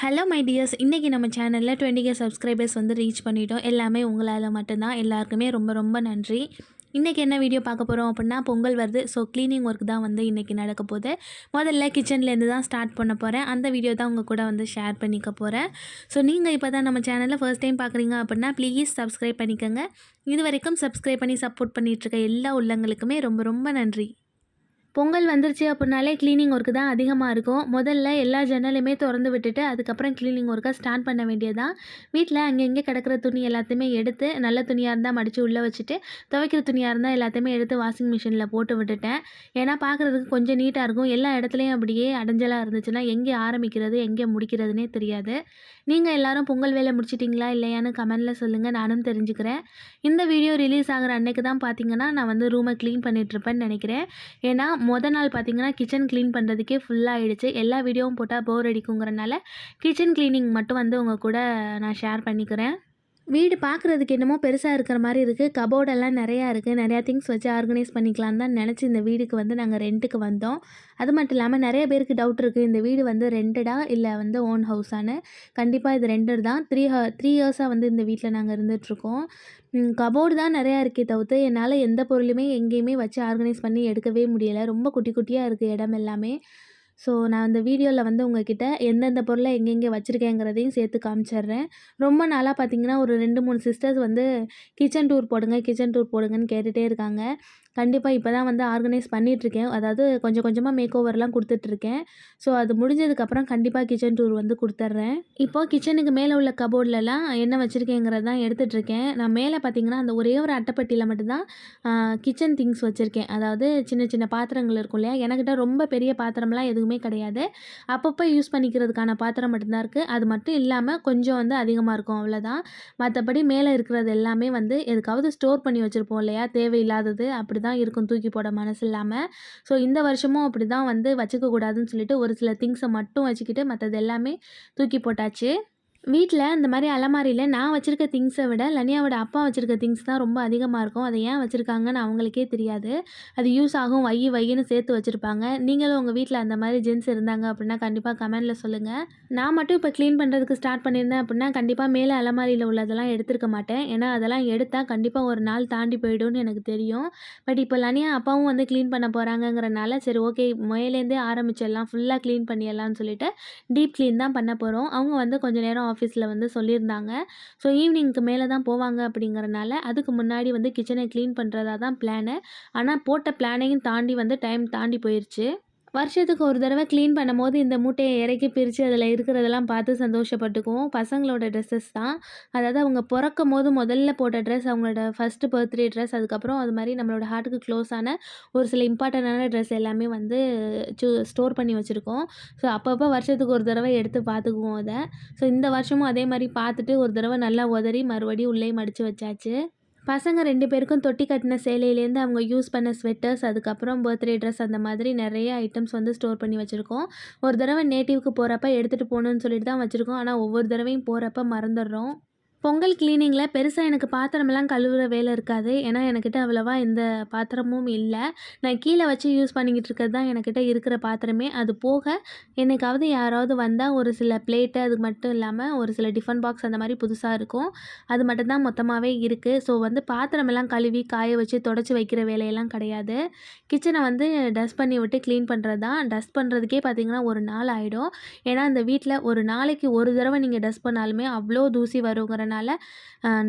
Hello my tears இன்றைக்கி நம்ம சேனலில் டுவெண்ட்டி கே சப்ஸ்கிரைபர்ஸ் வந்து ரீச் பண்ணிட்டோம். எல்லாமே உங்களால் மட்டும்தான். எல்லாருக்குமே ரொம்ப ரொம்ப நன்றி. இன்றைக்கி என்ன வீடியோ பார்க்க போகிறோம் அப்படின்னா பொங்கல் வருது. ஸோ க்ளீனிங் ஒர்க் தான் வந்து இன்றைக்கி நடக்க போகுது. முதல்ல கிச்சன்லேருந்து தான் ஸ்டார்ட் பண்ண போகிறேன் அந்த வீடியோ தான் உங்கள் கூட வந்து ஷேர் பண்ணிக்க போகிறேன் ஸோ நீங்கள் இப்போ தான் நம்ம சேனலில் ஃபர்ஸ்ட் டைம் பார்க்குறீங்க அப்படின்னா ப்ளீஸ் சப்ஸ்கிரைப் பண்ணிக்கோங்க. இது வரைக்கும் சப்ஸ்கிரைப் பண்ணி சப்போர்ட் பண்ணிகிட்ருக்க எல்லா உள்ளங்களுக்குமே ரொம்ப ரொம்ப நன்றி. பொங்கல் வந்துருச்சு அப்படின்னாலே க்ளீனிங் ஒர்க்கு தான் அதிகமாக இருக்கும். முதல்ல எல்லா ஜன்னலுமே திறந்து விட்டுட்டு அதுக்கப்புறம் க்ளீனிங் ஒர்க்கை ஸ்டார்ட் பண்ண வேண்டியதான் வீட்டில் அங்கங்கே கிடக்கிற துணி எல்லாத்தையுமே எடுத்து நல்ல துணியாக இருந்தால் மடித்து உள்ளே வச்சுட்டு துவைக்கிற துணியாக இருந்தால் எல்லாத்தையுமே எடுத்து வாஷிங் மிஷினில் போட்டு விட்டுட்டேன். ஏன்னா பார்க்குறதுக்கு கொஞ்சம் நீட்டாக இருக்கும். எல்லா இடத்துலையும் அப்படியே அடைஞ்சலாக இருந்துச்சுன்னா எங்கே ஆரம்பிக்கிறது எங்கே முடிக்கிறதுனே தெரியாது. நீங்கள் எல்லாரும் பொங்கல் வேலை முடிச்சிட்டிங்களா இல்லையான்னு கமெண்டில் சொல்லுங்கள் நானும் தெரிஞ்சுக்கிறேன். இந்த வீடியோ ரிலீஸ் ஆகிற அன்னைக்கு தான் பார்த்தீங்கன்னா நான் வந்து ரூமை க்ளீன் பண்ணிகிட்ருப்பேன்னு நினைக்கிறேன். ஏன்னா மொதல் நாள் பார்த்தீங்கன்னா கிச்சன் க்ளீன் பண்ணுறதுக்கே ஃபுல்லாகிடுச்சு எல்லா வீடியோவும் போட்டால் போர் அடிக்குங்கிறனால கிச்சன் க்ளீனிங் மட்டும் வந்து உங்கள் கூட நான் ஷேர் பண்ணிக்கிறேன். வீடு பார்க்குறதுக்கு என்னமோ பெருசாக இருக்கிற மாதிரி இருக்குது கபோர்டெல்லாம் நிறையா இருக்குது நிறையா திங்ஸ் வச்சு ஆர்கனைஸ் பண்ணிக்கலாம் தான் நினச்சி இந்த வீடுக்கு வந்து நாங்கள் ரெண்ட்டுக்கு வந்தோம். அது மட்டும் இல்லாமல் நிறைய பேருக்கு டவுட் இருக்குது இந்த வீடு வந்து ரெண்டடா இல்லை வந்து ஓன் ஹவுஸானு கண்டிப்பாக இது ரெண்டட் தான். த்ரீ ஹ த்ரீ இயர்ஸாக வந்து இந்த வீட்டில் நாங்கள் இருந்துகிட்ருக்கோம் கபோர்டு தான் நிறையா இருக்கே தவிர்த்து என்னால் எந்த பொருளுமே எங்கேயுமே வச்சு ஆர்கனைஸ் பண்ணி எடுக்கவே முடியலை. ரொம்ப குட்டி குட்டியாக இருக்குது இடம் எல்லாமே. ஸோ நான் அந்த வீடியோவில் வந்து உங்ககிட்ட எந்தெந்த பொருளை எங்கெங்கே வச்சுருக்கேங்கிறதையும் சேர்த்து காமிச்சிட்றேன் ரொம்ப நாளாக பார்த்தீங்கன்னா ஒரு ரெண்டு மூணு சிஸ்டர்ஸ் வந்து கிச்சன் டூர் போடுங்க கிச்சன் டூர் போடுங்கன்னு கேட்டுகிட்டே இருக்காங்க. கண்டிப்பாக இப்போ தான் வந்து ஆர்கனைஸ் பண்ணிகிட்ருக்கேன் அதாவது கொஞ்சம் கொஞ்சமாக மேக் ஓவர்லாம் கொடுத்துட்ருக்கேன் ஸோ அது முடிஞ்சதுக்கப்புறம் கண்டிப்பாக கிச்சன் டூர் வந்து கொடுத்துட்றேன் இப்போ கிச்சனுக்கு மேலே உள்ள கபோர்ட்லலாம் என்ன வச்சுருக்கேங்கிறது தான் எடுத்துகிட்ருக்கேன் நான் மேலே பார்த்தீங்கன்னா அந்த ஒரே ஒரு அட்டைப்பட்டியில் மட்டும்தான் கிச்சன் திங்ஸ் வச்சுருக்கேன். அதாவது சின்ன சின்ன பாத்திரங்கள் இருக்கும் இல்லையா? எனக்கிட்ட ரொம்ப பெரிய பாத்திரம்லாம் எதுவுமே கிடையாது. அப்பப்போ யூஸ் பண்ணிக்கிறதுக்கான பாத்திரம் மட்டும்தான் இருக்குது அது மட்டும் இல்லாமல் கொஞ்சம் வந்து அதிகமாக இருக்கும். அவ்வளோதான் மற்றபடி மேலே இருக்கிறது எல்லாமே வந்து எதுக்காவது ஸ்டோர் பண்ணி வச்சுருப்போம் இல்லையா? தேவையில்லாதது அப்படி தான் இருக்கும் தூக்கி போட மனசு இல்லாமல் ஸோ இந்த வருஷமும் அப்படி தான் வந்து வச்சுக்கக்கூடாதுன்னு சொல்லிட்டு ஒரு சில திங்ஸை மட்டும் வச்சுக்கிட்டு மற்றது எல்லாமே தூக்கி போட்டாச்சு. வீட்டில் இந்த மாதிரி அலமாரியில் நான் வச்சுருக்க திங்ஸை விட லனியாவோட அப்பா வச்சுருக்க திங்ஸ் தான் ரொம்ப அதிகமாக இருக்கும். அதை ஏன் வச்சுருக்காங்கன்னு அவங்களுக்கே தெரியாது. அது யூஸ் ஆகும் வை வையின்னு சேர்த்து வச்சுருப்பாங்க. நீங்களும் உங்கள் வீட்டில் அந்த மாதிரி ஜென்ஸ் இருந்தாங்க அப்படின்னா கண்டிப்பாக கமெண்டில் சொல்லுங்கள் நான் மட்டும் இப்போ க்ளீன் பண்ணுறதுக்கு ஸ்டார்ட் பண்ணியிருந்தேன் அப்படின்னா கண்டிப்பாக மேலே அலமாரியில் உள்ளதெல்லாம் எடுத்துருக்க மாட்டேன். ஏன்னா அதெல்லாம் எடுத்தால் கண்டிப்பாக ஒரு நாள் தாண்டி போயிடும்னு எனக்கு தெரியும். பட் இப்போ லனியா அப்பாவும் வந்து க்ளீன் பண்ண போகிறாங்கங்கிறனால சரி ஓகே மேலேருந்தே ஆரம்பிச்சிடலாம். ஃபுல்லாக க்ளீன் பண்ணிடலாம்னு சொல்லிட்டு டீப் க்ளீன் தான் பண்ண போகிறோம் அவங்க வந்து கொஞ்சம் நேரம் ஆஃபீஸில் வந்து சொல்லியிருந்தாங்க. ஸோ ஈவினிங்க்கு மேலே தான் போவாங்க அப்படிங்கிறனால அதுக்கு முன்னாடி வந்து கிச்சனை க்ளீன் பண்ணுறதா தான் பிளானு. ஆனால் போட்ட பிளானையும் தாண்டி வந்து டைம் தாண்டி போயிடுச்சு வருஷத்துக்கு ஒரு தடவை க்ளீன் பண்ணும்போது இந்த மூட்டையை இறக்கி பிரித்து அதில் இருக்கிறதெல்லாம் பார்த்து சந்தோஷப்பட்டுக்குவோம். பசங்களோட ட்ரெஸ்ஸஸ் தான். அதாவது அவங்க பிறக்கும் போது முதல்ல போட்ட ட்ரெஸ் அவங்களோட ஃபஸ்ட்டு பர்த்டே ட்ரெஸ் அதுக்கப்புறம் அது மாதிரி நம்மளோட ஹார்ட்டுக்கு க்ளோஸான ஒரு சில இம்பார்ட்டண்டான ட்ரெஸ் எல்லாமே வந்து சூ ஸ்டோர் பண்ணி வச்சுருக்கோம். ஸோ அப்பப்போ வருஷத்துக்கு ஒரு தடவை எடுத்து பார்த்துக்குவோம் அதை. ஸோ இந்த வருஷமும் அதே மாதிரி பார்த்துட்டு ஒரு தடவை நல்லா உதறி மறுபடியும் உள்ளே மடித்து வச்சாச்சு. பசங்க ரெண்டு பேருக்கும் தொட்டி கட்டின சேலையிலேருந்து அவங்க யூஸ் பண்ண ஸ்வெட்டர்ஸ் அதுக்கப்புறம் பர்த்டே ட்ரெஸ் அந்த மாதிரி நிறைய ஐட்டம்ஸ் வந்து ஸ்டோர் பண்ணி வச்சுருக்கோம். ஒரு தடவை நேட்டிவ்க்கு போகிறப்ப எடுத்துகிட்டு போகணுன்னு சொல்லிட்டு தான் வச்சுருக்கோம். ஆனால் ஒவ்வொரு தடவையும் போகிறப்ப மறந்துடுறோம். பொங்கல் க்ளீனிங்கில் பெருசாக எனக்கு பாத்திரமெல்லாம் கழுவுற வேலை இருக்காது. ஏன்னா எனக்கிட்ட அவ்வளோவா எந்த பாத்திரமும் இல்லை. நான் கீழே வச்சு யூஸ் பண்ணிக்கிட்டு இருக்கிறது தான் எனக்கிட்ட இருக்கிற பாத்திரமே. அது போக என்னைக்காவது யாராவது வந்தால் ஒரு சில பிளேட்டு அது மட்டும் இல்லாமல் ஒரு சில டிஃபன் பாக்ஸ் அந்த மாதிரி புதுசாக இருக்கும். அது மட்டும்தான் மொத்தமாகவே இருக்குது ஸோ வந்து பாத்திரமெல்லாம் கழுவி காய வச்சு தொடச்சி வைக்கிற வேலையெல்லாம் கிடையாது. கிச்சனை வந்து டஸ்ட் பண்ணி விட்டு க்ளீன் பண்ணுறது தான். டஸ்ட் பண்ணுறதுக்கே பார்த்திங்கன்னா ஒரு நாள் ஆகிடும் ஏன்னா இந்த வீட்டில் ஒரு நாளைக்கு ஒரு தடவை நீங்கள் டஸ்ட் பண்ணாலுமே அவ்வளோ தூசி வருங்கிற இருக்கிறதுனால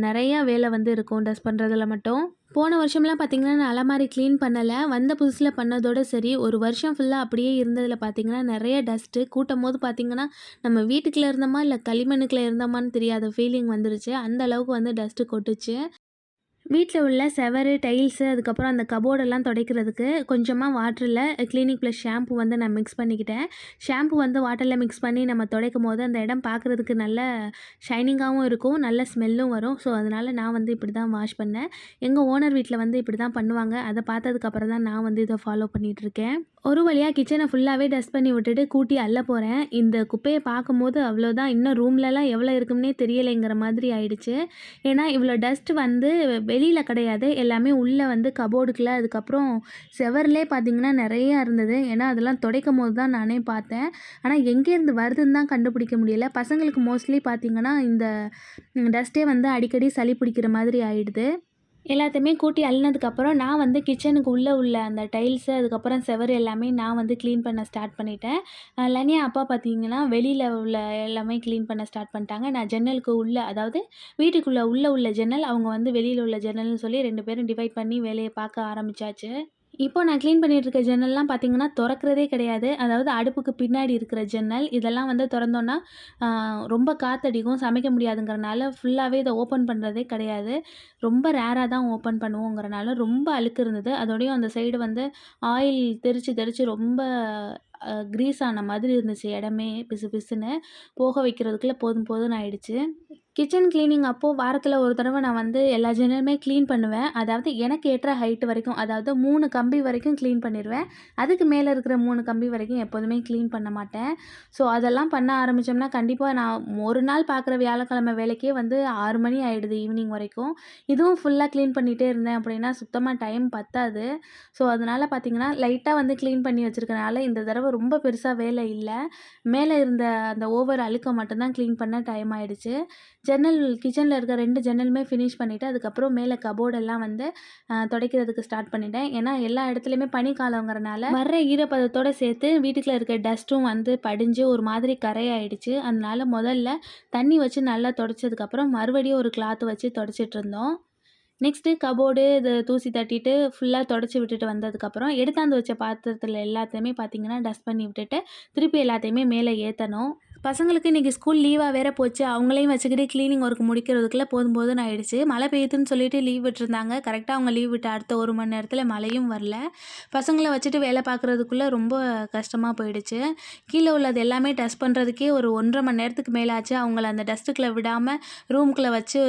நிறையா வேலை வந்து இருக்கும் டஸ்ட் பண்ணுறதுல மட்டும். போன வருஷம்லாம் பார்த்திங்கன்னா நான் அலமாரி க்ளீன் பண்ணலை. வந்த புதுசில் பண்ணதோடு சரி ஒரு வருஷம் ஃபுல்லாக அப்படியே இருந்ததில் பார்த்திங்கன்னா நிறைய டஸ்ட்டு கூட்டும் போது பார்த்திங்கன்னா நம்ம வீட்டுக்குள்ளே இருந்தோமா இல்லை களிமண்ணுக்குள்ளே இருந்தோமான்னு தெரியாத ஃபீலிங் வந்துருச்சு. அந்த அளவுக்கு வந்து டஸ்ட்டு கொட்டுச்சு. வீட்டில் உள்ள செவரு டைல்ஸு அதுக்கப்புறம் அந்த கபோர்டெல்லாம் துடைக்கிறதுக்கு கொஞ்சமாக வாட்டரில் க்ளீனிக் ப்ளஸ் ஷாம்பு வந்து நான் மிக்ஸ் பண்ணிக்கிட்டேன். ஷாம்பு வந்து வாட்டரில் மிக்ஸ் பண்ணி நம்ம துடைக்கும் போது அந்த இடம் பார்க்குறதுக்கு நல்ல ஷைனிங்காகவும் இருக்கும் நல்ல ஸ்மெல்லும் வரும். ஸோ அதனால் நான் வந்து இப்படி தான் வாஷ் பண்ணேன். எங்கள் ஓனர் வீட்டில் வந்து இப்படி தான் பண்ணுவாங்க. அதை பார்த்ததுக்கப்புறம் தான் நான் வந்து இதை ஃபாலோ பண்ணிகிட்ருக்கேன். ஒரு வழியாக கிச்சனை ஃபுல்லாகவே டஸ்ட் பண்ணி விட்டுட்டு கூட்டி அள்ள போகிறேன் இந்த குப்பையை பார்க்கும்போது அவ்வளோதான் இன்னும் ரூம்லலாம் எவ்வளோ இருக்கும்னே தெரியலைங்கிற மாதிரி ஆயிடுச்சு. ஏன்னா இவ்வளோ டஸ்ட் வந்து வெளியில் கிடையாது. எல்லாமே உள்ளே வந்து கபோர்டுக்குள்ள அதுக்கப்புறம் செவர்லே பார்த்தீங்கன்னா நிறையா இருந்தது. ஏன்னா அதெல்லாம் துடைக்கும் போது தான் நானே பார்த்தேன். ஆனால் எங்கேருந்து வருதுன்னு தான் கண்டுபிடிக்க முடியல. பசங்களுக்கு மோஸ்ட்லி பார்த்தீங்கன்னா இந்த டஸ்ட்டே வந்து அடிக்கடி சளி பிடிக்கிற மாதிரி ஆயிடுது. எல்லாத்தையுமே கூட்டி அள்ளினதுக்கப்புறம் நான் வந்து கிச்சனுக்கு உள்ளே உள்ள அந்த டைல்ஸு அதுக்கப்புறம் செவர் எல்லாமே நான் வந்து க்ளீன் பண்ண ஸ்டார்ட் பண்ணிட்டேன். லனியா அப்பா பார்த்தீங்கன்னா வெளியில் உள்ள எல்லாமே க்ளீன் பண்ண ஸ்டார்ட் பண்ணிட்டாங்க. நான் ஜன்னலுக்கு உள்ளே அதாவது வீட்டுக்குள்ளே உள்ளே உள்ள ஜன்னல் அவங்க வந்து வெளியில் உள்ள ஜன்னல்னு சொல்லி ரெண்டு பேரும் டிவைட் பண்ணி வேலையை பார்க்க ஆரம்பிச்சாச்சு. இப்போ நான் க்ளீன் பண்ணிகிட்ருக்க இருக்க ஜன்னல்லாம் பார்த்தீங்கன்னா திறக்கிறதே கிடையாது. அதாவது அடுப்புக்கு பின்னாடி இருக்கிற ஜன்னல் இதெல்லாம் வந்து திறந்தோன்னா ரொம்ப காத்தடிக்கும் சமைக்க முடியாதுங்கிறனால ஃபுல்லாகவே இதை ஓப்பன் பண்ணுறதே கிடையாது. ரொம்ப ரேராக தான் ஓப்பன் பண்ணுவோங்கிறனால ரொம்ப அழுக்கு இருந்தது. அதோடையும் அந்த சைடு வந்து ஆயில் தெரித்து தெரித்து ரொம்ப க்ரீஸ் ஆன மாதிரி இருந்துச்சு இடமே பிசு பிசுன்னு. போக வைக்கிறதுக்குள்ளே போதும் போதும்னு ஆயிடுச்சு. கிச்சன் க்ளீனிங் அப்போது வாரத்தில் ஒரு தடவை நான் வந்து எல்லா ஜன்னலுமே க்ளீன் பண்ணுவேன். அதாவது எனக்கு ஏற்ற ஹைட் வரைக்கும் அதாவது மூணு கம்பி வரைக்கும் க்ளீன் பண்ணிடுவேன் அதுக்கு மேலே இருக்கிற மூணு கம்பி வரைக்கும் எப்போதுமே க்ளீன் பண்ண மாட்டேன். ஸோ அதெல்லாம் பண்ண ஆரம்பித்தோம்னா கண்டிப்பாக நான் ஒரு நாள் பார்க்குற வியாழக்கிழமை வேலைக்கே வந்து ஆறு மணி ஆகிடுது ஈவினிங் வரைக்கும். இதுவும் ஃபுல்லாக க்ளீன் பண்ணிகிட்டே இருந்தேன் அப்படின்னா சுத்தமாக டைம் பத்தாது. ஸோ அதனால் பார்த்தீங்கன்னா லைட்டாக வந்து க்ளீன் பண்ணி வச்சுருக்கனால இந்த தடவை ரொம்ப பெருசாக வேலை இல்லை. மேலே இருந்த அந்த ஓவர் அழுக்க மட்டும்தான் க்ளீன் பண்ண டைம் ஆகிடுச்சு ஜன்னல் கிச்சனில் இருக்க ரெண்டு ஜன்னலுமே ஃபினிஷ் பண்ணிவிட்டு அதுக்கப்புறம் மேலே கபோர்டெல்லாம் வந்து துடைக்கிறதுக்கு ஸ்டார்ட் பண்ணிட்டேன். ஏன்னா எல்லா இடத்துலையுமே பனிக்காலங்கிறனால வர்ற ஈரப்பதத்தோடு சேர்த்து வீட்டுக்குள்ள இருக்க டஸ்ட்டும் வந்து படிஞ்சு ஒரு மாதிரி கரையாயிடுச்சு. அதனால முதல்ல தண்ணி வச்சு நல்லா துடைச்சதுக்கப்புறம் மறுபடியும் ஒரு கிளாத் வச்சு துடைச்சிட்டு இருந்தோம். நெக்ஸ்ட்டு கபோர்டு இது தூசி தட்டிட்டு ஃபுல்லாக தொடச்சி விட்டுட்டு வந்ததுக்கப்புறம் எடுத்தாந்து வச்ச பாத்திரத்தில் எல்லாத்தையுமே பார்த்தீங்கன்னா டஸ்ட் பண்ணி விட்டுட்டு திருப்பி எல்லாத்தையுமே மேலே ஏற்றணும் பசங்களுக்கு இன்றைக்கி ஸ்கூல் லீவாக வேற போச்சு. அவங்களையும் வச்சுக்கிட்டு க்ளீனிங் ஒர்க் முடிக்கிறதுக்குள்ளே போதும் போதும் ஆயிடுச்சு. மழை பெய்யுதுன்னு சொல்லிட்டு லீவ் விட்டுருந்தாங்க. கரெக்டாக அவங்க லீவ் விட்டு அடுத்த ஒரு மணி நேரத்தில் மழையும் வரல. பசங்களை வச்சுட்டு வேலை பார்க்குறதுக்குள்ளே ரொம்ப கஷ்டமாக போயிடுச்சு. கீழே உள்ளது எல்லாமே டஸ்ட் பண்ணுறதுக்கே ஒரு ஒன்றரை மணி நேரத்துக்கு மேலாச்சு. அவங்கள அந்த டஸ்ட்டுக்குள்ளே விடாமல் ரூம்குள்ளே வச்சு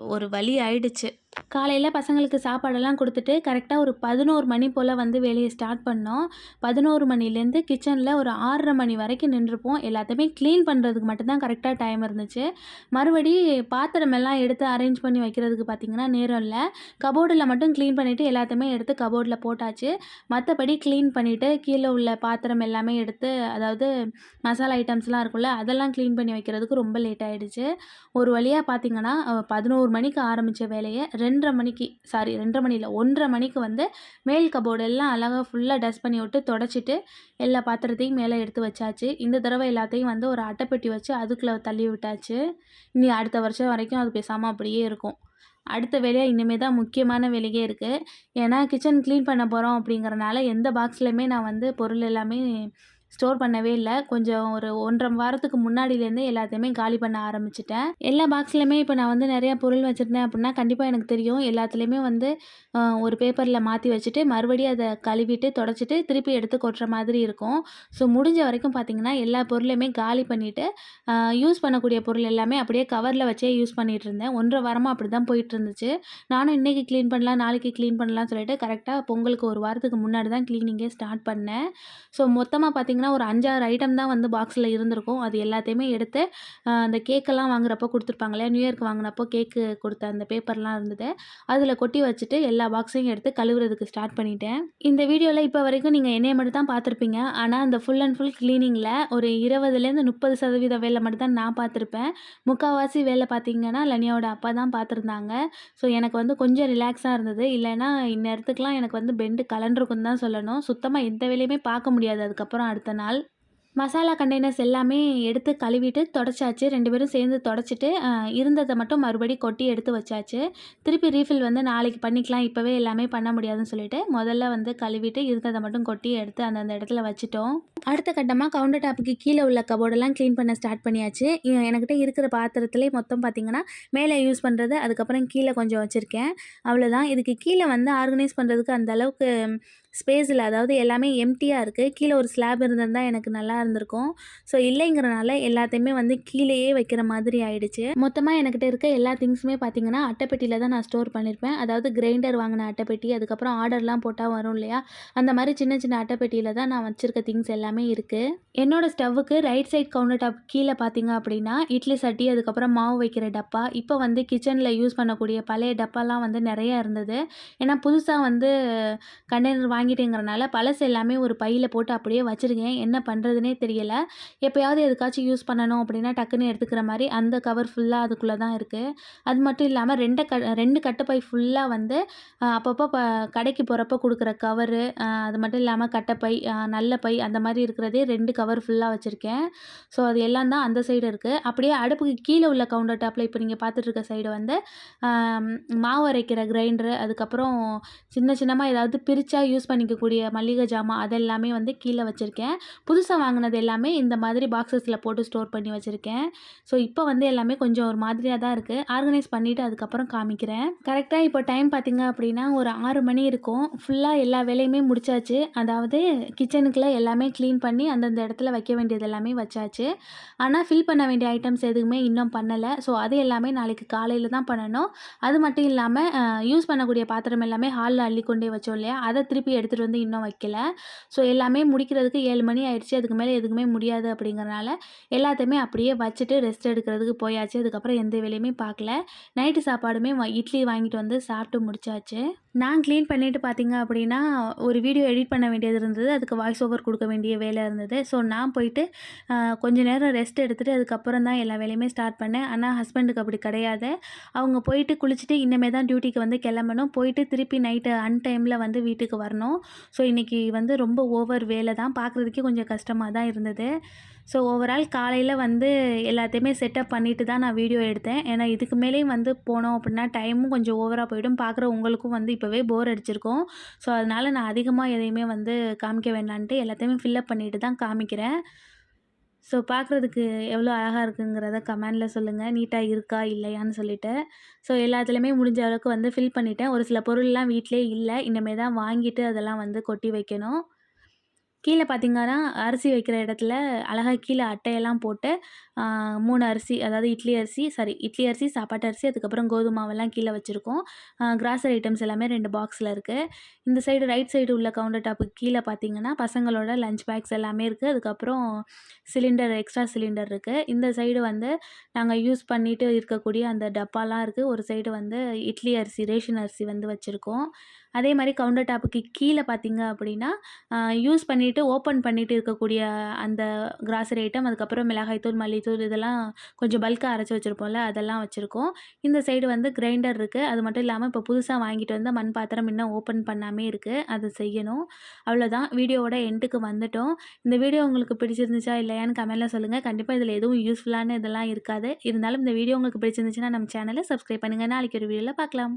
ஒரு வழி ஆயிடுச்சு. காலையில் பசங்களுக்கு சாப்பாடெல்லாம் கொடுத்துட்டு கரெக்டாக ஒரு பதினோரு மணி போல் வந்து வேலையை ஸ்டார்ட் பண்ணோம். பதினோரு மணிலேருந்து கிச்சனில் ஒரு ஆறரை மணி வரைக்கும் நின்றுப்போம். எல்லாத்தையுமே க்ளீன் பண்ணுறதுக்கு மட்டும்தான் கரெக்டாக டைம் இருந்துச்சு. மறுபடி பாத்திரமெல்லாம் எடுத்து அரேஞ்ச் பண்ணி வைக்கிறதுக்கு பார்த்திங்கன்னா நேரம் இல்லை. கபோர்டில் மட்டும் க்ளீன் பண்ணிவிட்டு எல்லாத்தையுமே எடுத்து கபோர்டில் போட்டாச்சு. மற்றபடி க்ளீன் பண்ணிவிட்டு கீழே உள்ள பாத்திரம் எல்லாமே எடுத்து அதாவது மசாலா ஐட்டம்ஸ்லாம் இருக்கும்ல அதெல்லாம் க்ளீன் பண்ணி வைக்கிறதுக்கு ரொம்ப லேட் ஆகிடுச்சு ஒரு வழியாக பார்த்திங்கன்னா பதினோரு மணிக்கு ஆரம்பித்த வேலையை ரெண்டரை மணிக்கு சாரி ரெண்டரை மணியில் ஒன்றரை மணிக்கு வந்து மேல் கபோர்டு எல்லாம் அழகாக ஃபுல்லாக டஸ்ட் பண்ணி விட்டு தொடச்சிட்டு எல்லா பாத்திரத்தையும் மேலே எடுத்து வச்சாச்சு. இந்த தடவை எல்லாத்தையும் வந்து ஒரு அட்டைப்பெட்டி வச்சு அதுக்குள்ளே தள்ளி விட்டாச்சு. இனி அடுத்த வருஷம் வரைக்கும் அது பேசாமல் அப்படியே இருக்கும். அடுத்த வேலையாக இனிமேல் தான் முக்கியமான வேலையே இருக்குது ஏன்னா கிச்சன் க்ளீன் பண்ண போகிறோம் அப்படிங்கிறனால எந்த பாக்ஸ்லையுமே நான் வந்து பொருள் எல்லாமே ஸ்டோர் பண்ணவே இல்லை. கொஞ்சம் ஒரு ஒன்றரை வாரத்துக்கு முன்னாடியிலேருந்தே எல்லாத்தையுமே காலி பண்ண ஆரம்பிச்சிட்டேன். எல்லா பாக்ஸ்லையுமே இப்போ நான் வந்து நிறையா பொருள் வச்சுருந்தேன் அப்படின்னா கண்டிப்பாக எனக்கு தெரியும். எல்லாத்துலேயுமே வந்து ஒரு பேப்பரில் மாற்றி வச்சுட்டு மறுபடியும் அதை கழுவிட்டு தொடச்சிட்டு திருப்பி எடுத்து கொட்டுற மாதிரி இருக்கும். ஸோ முடிஞ்ச வரைக்கும் பார்த்திங்கன்னா எல்லா பொருளையுமே காலி பண்ணிவிட்டு யூஸ் பண்ணக்கூடிய பொருள் எல்லாமே அப்படியே கவரில் வச்சே யூஸ் பண்ணிகிட்டு இருந்தேன். ஒன்றரை வாரமாக அப்படி தான் போயிட்டு இருந்துச்சு. நானும் இன்றைக்கி க்ளீன் பண்ணலாம் நாளைக்கு க்ளீன் பண்ணலாம்னு சொல்லிட்டு கரெக்டாக பொங்கலுக்கு ஒரு வாரத்துக்கு முன்னாடி தான் க்ளீனிங்கே ஸ்டார்ட் பண்ணேன். ஸோ மொத்தமாக பார்த்திங்கன்னா ஒரு அஞ்சாறு ஐட்டம் தான் வந்து பாக்ஸில் இருந்திருக்கும். அது எல்லாத்தையுமே எடுத்து அந்த கேக்கெல்லாம் வாங்குறப்போ கொடுத்துருப்பாங்களே நியூ இயர்க்கு வாங்கினப்போ கேக்கு கொடுத்த அந்த பேப்பர்லாம் இருந்தது. அதில் கொட்டி வச்சுட்டு எல்லா பாக்ஸையும் எடுத்து கழுவுறதுக்கு ஸ்டார்ட் பண்ணிட்டேன். இந்த வீடியோவில் இப்போ வரைக்கும் நீங்கள் என்னைய மட்டும் தான் பார்த்துருப்பீங்க. ஆனால் அந்த ஃபுல் அண்ட் ஃபுல் க்ளீனிங்கில் ஒரு இருபதுலேருந்து முப்பது சதவீத வேலை மட்டும் தான் நான் பார்த்துருப்பேன். முக்கால்வாசி வேலை பார்த்தீங்கன்னா லனியாவோட அப்பா தான் பார்த்துருந்தாங்க. ஸோ எனக்கு வந்து கொஞ்சம் ரிலாக்ஸாக இருந்தது. இல்லைன்னா இந்நேரத்துக்குலாம் எனக்கு வந்து பெண்டு கலண்டிருக்குன்னு தான் சொல்லணும். சுத்தமாக எந்த வேலையுமே பார்க்க முடியாது. அதுக்கப்புறம் அடுத்த நாள் மசாலா கண்டெய்னர்ஸ் எல்லாமே எடுத்து கழுவிட்டு தொடச்சாச்சு. ரெண்டு பேரும் சேர்ந்து தொடச்சிட்டு இருந்ததை மட்டும் மறுபடி கொட்டி எடுத்து வச்சாச்சு. திருப்பி ரீஃபில் வந்து நாளைக்கு பண்ணிக்கலாம். இப்போவே எல்லாமே பண்ண முடியாதுன்னு சொல்லிட்டு முதல்ல வந்து கழுவிட்டு இருந்ததை மட்டும் கொட்டி எடுத்து அந்தந்த இடத்துல வச்சுட்டோம். அடுத்த கட்டமாக கவுண்டர் டாப்புக்கு கீழே உள்ள கபோர்டெல்லாம் க்ளீன் பண்ண ஸ்டார்ட் பண்ணியாச்சு. என்கிட்ட இருக்கிற பாத்திரத்துலேயே மொத்தம் பார்த்திங்கன்னா மேலே யூஸ் பண்ணுறது அதுக்கப்புறம் கீழே கொஞ்சம் வச்சுருக்கேன். அவ்வளோதான் இதுக்கு கீழே வந்து ஆர்கனைஸ் பண்ணுறதுக்கு அந்த அளவுக்கு ஸ்பேஸ் இல்லை அதாவது எல்லாமே எம்டியாக இருக்குது கீழே ஒரு ஸ்லாப் இருந்திருந்தால் எனக்கு நல்லா இருந்திருக்கும். ஸோ இல்லைங்கிறனால எல்லாத்தையுமே வந்து கீழேயே வைக்கிற மாதிரி ஆயிடுச்சு. மொத்தமாக என்கிட்ட இருக்க எல்லா திங்ஸுமே பார்த்தீங்கன்னா, அட்டைப்பெட்டியில் தான் நான் ஸ்டோர் பண்ணியிருப்பேன். அதாவது கிரைண்டர் வாங்கின அட்டைப்பெட்டி, அதுக்கப்புறம் ஆர்டர்லாம் போட்டால் வரும் இல்லையா? அந்த மாதிரி சின்ன சின்ன அட்டைப்பெட்டியில் தான் நான் வச்சுருக்க திங்ஸ் எல்லாமே இருக்குது என்னோட ஸ்டவ்வுக்கு ரைட் சைட் கவுண்டர் டாப் கீழே பார்த்தீங்க அப்படின்னா, இட்லி சட்டி, அதுக்கப்புறம் மாவு வைக்கிற டப்பா, இப்போ வந்து கிச்சனில் யூஸ் பண்ணக்கூடிய பழைய டப்பாலாம் வந்து நிறையா இருந்தது. ஏன்னா புதுசாக வந்து கண்டெய்னர் வாங்கிட்டேங்கிறனால பழசு எல்லாமே ஒரு பையில் போட்டு அப்படியே வச்சிருக்கேன். என்ன பண்ணுறதுனே தெரியல. எப்போயாவது எதுக்காச்சும் யூஸ் பண்ணணும் அப்படின்னா டக்குன்னு எடுத்துக்கிற மாதிரி அந்த கவர் ஃபுல்லாக அதுக்குள்ளே தான் இருக்குது அது மட்டும் இல்லாமல் ரெண்டு க ரெண்டு கட்டைப்பை ஃபுல்லாக வந்து அப்பப்போ ப கடைக்கு போகிறப்ப கொடுக்குற கவரு, அது மட்டும் இல்லாமல் கட்டைப்பை நல்ல பை அந்த மாதிரி இருக்கிறதே ரெண்டு கவர் ஃபுல்லாக வச்சுருக்கேன் ஸோ அது எல்லாம் தான் அந்த சைடு இருக்குது அப்படியே அடுப்புக்கு கீழே உள்ள கவுண்டர் டாப்ல இப்போ நீங்கள் பார்த்துட்ருக்க சைடு வந்து மாவு அரைக்கிற கிரைண்டரு, அதுக்கப்புறம் சின்ன சின்னமாக ஏதாவது பிரித்தா யூஸ் பண்ணிக்கக்கூடிய மளிகை ஜாமான் அதெல்லாமே வந்து கீழே வச்சுருக்கேன் புதுசாக வாங்கினது எல்லாமே இந்த மாதிரி பாக்ஸஸில் போட்டு ஸ்டோர் பண்ணி வச்சுருக்கேன் ஸோ இப்போ வந்து எல்லாமே கொஞ்சம் ஒரு மாதிரியாக தான் இருக்குது ஆர்கனைஸ் பண்ணிவிட்டு அதுக்கப்புறம் காமிக்கிறேன். கரெக்டாக இப்போ டைம் பார்த்திங்க அப்படின்னா, ஒரு ஆறு மணி இருக்கும். ஃபுல்லாக எல்லா வேலையுமே முடிச்சாச்சு. அதாவது கிச்சனுக்குள்ளே எல்லாமே க்ளீன் பண்ணி அந்தந்த இடத்துல வைக்க வேண்டியது எல்லாமே வச்சாச்சு. ஆனால் ஃபில் பண்ண வேண்டிய ஐட்டம்ஸ் எதுவுமே இன்னும் பண்ணலை ஸோ அது எல்லாமே நாளைக்கு காலையில் தான் பண்ணணும். அது மட்டும் இல்லாமல் யூஸ் பண்ணக்கூடிய பாத்திரம் எல்லாமே ஹாலில் அள்ளி கொண்டே வச்சோம் இல்லையா? அதை திருப்பி எடுத்துகிட்டு வந்து இன்னும் வைக்கல. ஸோ எல்லாமே முடிக்கிறதுக்கு ஏழு மணி ஆயிடுச்சு. அதுக்கு மேலே எதுக்குமே முடியாது அப்படிங்கிறனால, எல்லாத்தையுமே அப்படியே வச்சுட்டு ரெஸ்ட் எடுக்கிறதுக்கு போயாச்சு. அதுக்கப்புறம் எந்த வேலையுமே பார்க்கல. நைட்டு சாப்பாடுமே வ இட்லி வாங்கிட்டு வந்து சாப்பிட்டு முடிச்சாச்சு. நான் க்ளீன் பண்ணிட்டு பார்த்தீங்க அப்படின்னா, ஒரு வீடியோ எடிட் பண்ண வேண்டியது இருந்தது. அதுக்கு வாய்ஸ் ஓவர் கொடுக்க வேண்டிய வேலை இருந்தது. ஸோ நான் போயிட்டு கொஞ்சம் கொஞ்ச நேரம் ரெஸ்ட் எடுத்துகிட்டு அதுக்கப்புறம் தான் எல்லா வேலையுமே ஸ்டார்ட் பண்ணேன். ஆனால் ஹஸ்பண்டுக்கு அப்படி கிடையாது. அவங்க போயிட்டு குளிச்சுட்டு இனிமே தான் டியூட்டிக்கு வந்து கிளம்பணும். போயிட்டு திருப்பி நைட்டு அன் டைமில் வந்து வீட்டுக்கு வரணும். ஸோ இன்னைக்கு வந்து ரொம்ப ஓவர் வேலை தான். பார்க்குறதுக்கே கொஞ்சம் கஷ்டமாக தான் இருந்தது. ஸோ ஓவரால் காலையில் வந்து எல்லாத்தையுமே செட்டப் பண்ணிட்டு தான் நான் வீடியோ எடுத்தேன். ஏன்னா இதுக்கு மேலேயும் வந்து போனோம் அப்படின்னா டைமும் கொஞ்சம் ஓவராக போயிடும். பார்க்குற உங்களுக்கும் வந்து இப்போவே போர் அடிச்சிருக்கும். ஸோ அதனால் நான் அதிகமாக எதையுமே வந்து காமிக்க வேண்டான்ட்டு எல்லாத்தையுமே ஃபில்லப் பண்ணிட்டு தான் காமிக்கிறேன். ஸோ பார்க்குறதுக்கு எவ்வளோ அழகாக இருக்குங்கிறத கமெண்ட்டில் சொல்லுங்கள் நீட்டாக இருக்கா? இல்லையான்னு சொல்லிவிட்டு ஸோ எல்லாத்துலேயுமே முடிஞ்ச அளவுக்கு வந்து ஃபில் பண்ணிவிட்டேன் ஒரு சில பொருள்லாம் வீட்டிலே இல்லை இனிமேல் தான் வாங்கிட்டு அதெல்லாம் வந்து கொட்டி வைக்கணும். கீழே பார்த்தீங்கன்னா, அரிசி வைக்கிற இடத்துல அழகா கீழே அட்டையெல்லாம் போட்டு மூணு அரிசி அதாவது இட்லி அரிசி சாரி இட்லி அரிசி, சாப்பாட்டு அரிசி, அதுக்கப்புறம் கோதுமாவெல்லாம் கீழே வச்சுருக்கோம். கிராசரி ஐட்டம்ஸ் எல்லாமே ரெண்டு பாக்ஸில் இருக்குது இந்த சைடு ரைட் சைடு உள்ள கவுண்டர் டாப்புக்கு கீழே பார்த்தீங்கன்னா, பசங்களோட லஞ்ச் பேக்ஸ் எல்லாமே இருக்குது அதுக்கப்புறம் சிலிண்டர் எக்ஸ்ட்ரா சிலிண்டர் இருக்குது இந்த சைடு வந்து நாங்கள் யூஸ் பண்ணிட்டு இருக்கக்கூடிய அந்த டப்பாலாம் இருக்குது ஒரு சைடு வந்து இட்லி அரிசி, ரேஷன் அரிசி வந்து வச்சுருக்கோம். அதே மாதிரி கவுண்டர் டாப்புக்கு கீழே பார்த்தீங்க அப்படின்னா, யூஸ் பண்ணிவிட்டு ஓப்பன் பண்ணிட்டு இருக்கக்கூடிய அந்த கிராசரி ஐட்டம், அதுக்கப்புறம் மிளகாய்த்தூள், மல்லித்தூள் இதெல்லாம் கொஞ்சம் பல்க்காக அரைச்சி வச்சுருப்போம்ல அதெல்லாம் வச்சுருக்கோம் இந்த சைடு வந்து கிரைண்டர் இருக்குது அது மட்டும் இல்லாமல் இப்போ புதுசாக வாங்கிட்டு வந்த மண் பாத்திரம் இன்னும் ஓப்பன் பண்ணாமே இருக்குது அதை செய்யணும். அவ்வளோதான் வீடியோவோட எண்டுக்கு வந்துட்டோம். இந்த வீடியோ உங்களுக்கு பிடிச்சிருந்துச்சா? இல்லையான்னு கமெண்ட்டில் சொல்லுங்கள் கண்டிப்பாக இதில் எதுவும் யூஸ்ஃபுல்லான இதெல்லாம் இருக்காது. இருந்தாலும் இந்த வீடியோ உங்களுக்கு பிடிச்சிருந்துச்சுன்னா நம்ம சேனலை சப்ஸ்கிரைப் பண்ணுங்க. நாளைக்கு ஒரு வீடியோவில் பார்க்கலாம்.